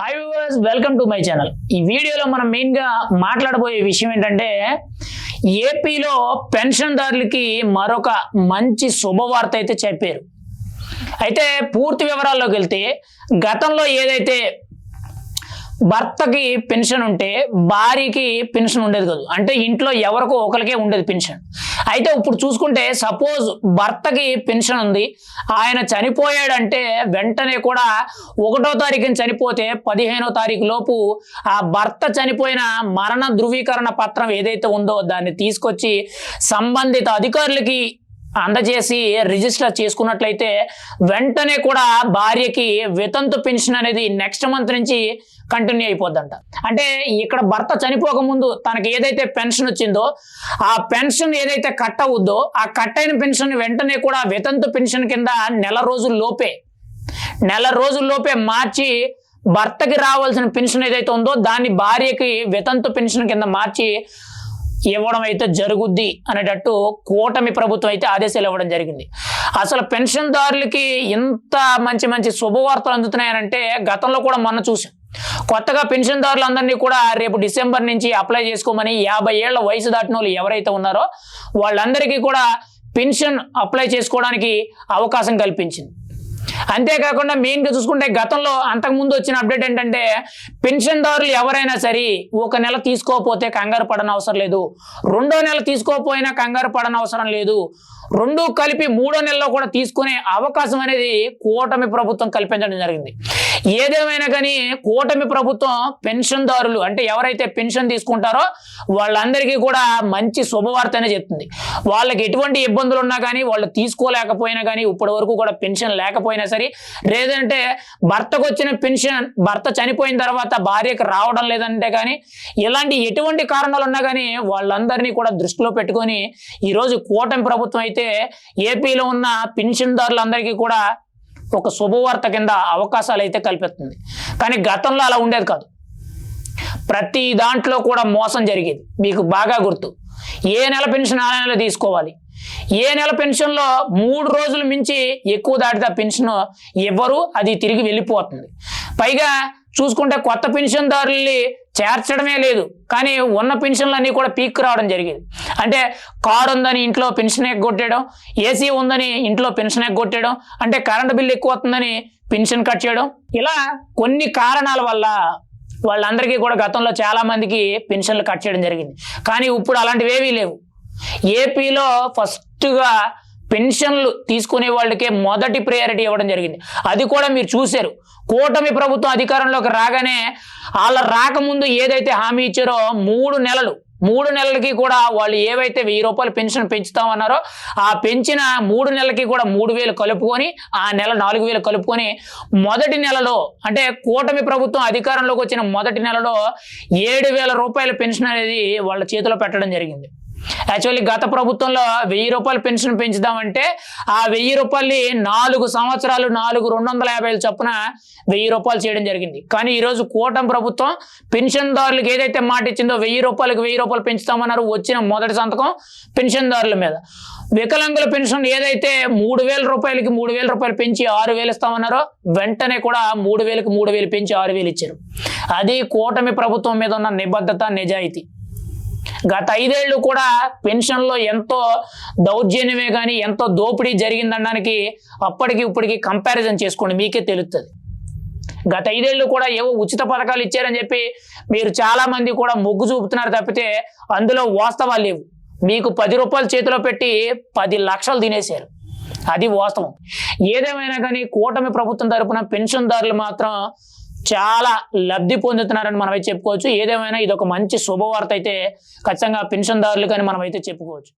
Hi viewers welcome to my channel ఈ వీడియోలో మనం మెయిన్గా మాట్లాడబోయే విషయం ఏంటంటే ఏపీలో పెన్షన్దారులకి మరొక మంచి శుభవార్త అయితే చెప్పారు. అయితే పూర్తి వివరాల్లోకి వెళ్తే గతంలో ఏదైతే భర్తకి పెన్షన్ ఉంటే భార్యకి పెన్షన్ ఉండేది కాదు. అంటే ఇంట్లో ఎవరికో ఒకరికే ఉండేది పెన్షన్. అయితే ఇప్పుడు చూసుకుంటే సపోజ్ భర్తకి పెన్షన్ ఉంది ఆయన చనిపోయాడంటే వెంటనే కూడా ఒకటో తారీఖున చనిపోతే పదిహేనో తారీఖు లోపు ఆ భర్త చనిపోయిన మరణ ధృవీకరణ పత్రం ఏదైతే ఉందో దాన్ని తీసుకొచ్చి సంబంధిత అధికారులకి అందజేసి రిజిస్టర్ చేసుకున్నట్లయితే వెంటనే కూడా భార్యకి వితంతు పెన్షన్ అనేది నెక్స్ట్ మంత్ నుంచి కంటిన్యూ అయిపోద్దంట. అంటే ఇక్కడ భర్త చనిపోక ముందు తనకి ఏదైతే పెన్షన్ వచ్చిందో ఆ పెన్షన్ ఏదైతే కట్ అవుద్దో ఆ కట్ అయిన పెన్షన్ వెంటనే కూడా వితంతు పెన్షన్ కింద నెల రోజుల లోపే నెల రోజుల్లోపే మార్చి భర్తకి రావాల్సిన పెన్షన్ ఏదైతే ఉందో దాన్ని భార్యకి వితంతు పెన్షన్ కింద మార్చి ఇవ్వడం అయితే జరుగుద్ది అనేటట్టు కూటమి ప్రభుత్వం అయితే ఆదేశాలు ఇవ్వడం జరిగింది. అసలు పెన్షన్దారులకి ఇంత మంచి మంచి శుభవార్తలు అందుతున్నాయనంటే గతంలో కూడా మొన్న చూసాం కొత్తగా పెన్షన్దారులందరినీ కూడా రేపు డిసెంబర్ నుంచి అప్లై చేసుకోమని యాభై ఏళ్ళ వయసు దాటిన వాళ్ళు ఎవరైతే ఉన్నారో వాళ్ళందరికీ కూడా పెన్షన్ అప్లై చేసుకోవడానికి అవకాశం కల్పించింది. అంతేకాకుండా మెయిన్గా చూసుకుంటే గతంలో అంతకుముందు వచ్చిన అప్డేట్ ఏంటంటే పెన్షన్దారులు ఎవరైనా సరే ఒక నెల తీసుకోకపోతే కంగారు పడని అవసరం లేదు. రెండో నెల తీసుకోకపోయినా కంగారు పడని అవసరం లేదు. రెండు కలిపి మూడో నెలలో కూడా తీసుకునే అవకాశం అనేది కూటమి ప్రభుత్వం కల్పించడం జరిగింది. ఏదేమైనా కానీ కూటమి ప్రభుత్వం పెన్షన్దారులు అంటే ఎవరైతే పెన్షన్ తీసుకుంటారో వాళ్ళందరికీ కూడా మంచి శుభవార్తనే చెప్తుంది. వాళ్ళకి ఎటువంటి ఇబ్బందులు ఉన్నా కానీ వాళ్ళు తీసుకోలేకపోయినా కానీ ఇప్పటి వరకు కూడా పెన్షన్ లేకపోయినా సరే లేదంటే భర్తకు వచ్చిన పెన్షన్ భర్త చనిపోయిన తర్వాత భార్యకు రావడం లేదంటే కానీ ఇలాంటి ఎటువంటి కారణాలు ఉన్నా కానీ వాళ్ళందరినీ కూడా దృష్టిలో పెట్టుకొని ఈరోజు కూటమి ప్రభుత్వం అయితే ఏపీలో ఉన్న పెన్షన్దారులందరికీ కూడా ఒక శుభవార్త కింద అవకాశాలు అయితే కల్పిస్తుంది. కానీ గతంలో అలా ఉండేది కాదు. ప్రతి దాంట్లో కూడా మోసం జరిగేది. మీకు బాగా గుర్తు. ఏ నెల పెన్షన్ ఆ నెల తీసుకోవాలి? ఏ నెల పెన్షన్లో మూడు రోజులు మించి ఎక్కువ దాటితే పెన్షన్ ఇవ్వరు అది తిరిగి వెళ్ళిపోతుంది. పైగా చూసుకుంటే కొత్త పెన్షన్దారుల్ని చేర్చడమే లేదు. కానీ ఉన్న పెన్షన్లు అన్నీ కూడా పీక్ రావడం జరిగేది. అంటే కారు ఉందని ఇంట్లో పెన్షన్ ఎగ్గొట్టేయడం ఏసీ ఉందని ఇంట్లో పెన్షన్ ఎగ్గొట్టేయడం అంటే కరెంటు బిల్ ఎక్కువ వస్తుందని పెన్షన్ కట్ చేయడం. ఇలా కొన్ని కారణాల వల్ల వాళ్ళందరికీ కూడా గతంలో చాలా మందికి పెన్షన్లు కట్ చేయడం జరిగింది. కానీ ఇప్పుడు అలాంటివి ఏవీ లేవు. ఏపీలో ఫస్ట్గా పెన్షన్లు తీసుకునే వాళ్ళకే మొదటి ప్రయారిటీ ఇవ్వడం జరిగింది. అది కూడా మీరు చూశారు. కూటమి ప్రభుత్వం అధికారంలోకి రాగానే వాళ్ళ రాకముందు ఏదైతే హామీ ఇచ్చారో మూడు నెలలు మూడు నెలలకి కూడా వాళ్ళు ఏవైతే వెయ్యి రూపాయలు పెన్షన్ పెంచుతామన్నారో ఆ పెంచిన మూడు నెలలకి కూడా మూడు వేలు కలుపుకొని ఆ నెల నాలుగు వేలు కలుపుకొని మొదటి నెలలో అంటే కూటమి ప్రభుత్వం అధికారంలోకి వచ్చిన మొదటి నెలలో ఏడు వేల రూపాయల పెన్షన్ అనేది వాళ్ళ చేతిలో పెట్టడం జరిగింది. యాక్చువల్లీ గత ప్రభుత్వంలో వెయ్యి రూపాయలు పెన్షన్ పెంచుదామంటే ఆ వెయ్యి రూపాయలు నాలుగు సంవత్సరాలు నాలుగు రెండు వందల యాభై చొప్పున వెయ్యి రూపాయలు చేయడం జరిగింది. కానీ ఈరోజు కూటమి ప్రభుత్వం పెన్షన్దారులకు ఏదైతే మాట ఇచ్చిందో వెయ్యి రూపాయలకు వెయ్యి రూపాయలు పెంచుతామన్నారు వచ్చిన మొదటి సంతకం పెన్షన్దారుల మీద. వికలాంగుల పెన్షన్ ఏదైతే మూడు వేల రూపాయలకి మూడు వేల రూపాయలు పెంచి ఆరు వేలు ఇస్తామన్నారో వెంటనే కూడా మూడు వేలకు మూడు వేలు పెంచి ఆరు వేలు ఇచ్చారు. అది కూటమి ప్రభుత్వం మీద ఉన్న నిబద్ధత నిజాయితీ. గత ఐదేళ్ళు కూడా పెన్షన్లో ఎంతో దౌర్జన్యమే కానీ ఎంతో దోపిడీ జరిగిందనడానికి అప్పటికి ఇప్పటికి కంపారిజన్ చేసుకోండి మీకే తెలుస్తుంది గత ఐదేళ్ళు కూడా ఏవో ఉచిత పథకాలు ఇచ్చారని చెప్పి మీరు చాలా మంది కూడా మొగ్గు చూపుతున్నారు తప్పితే అందులో వాస్తవాలు లేవు. మీకు పది రూపాయలు చేతిలో పెట్టి పది లక్షలు తినేశారు. అది వాస్తవం. ఏదేమైనా కానీ కూటమి ప్రభుత్వం తరపున పెన్షన్దారులు మాత్రం చాలా లబ్ధి పొందుతున్నారని మనమైతే చెప్పుకోవచ్చు. ఏదేమైనా ఇది ఒక మంచి శుభవార్త అయితే ఖచ్చితంగా పెన్షన్దారులు కానీ అయితే చెప్పుకోవచ్చు.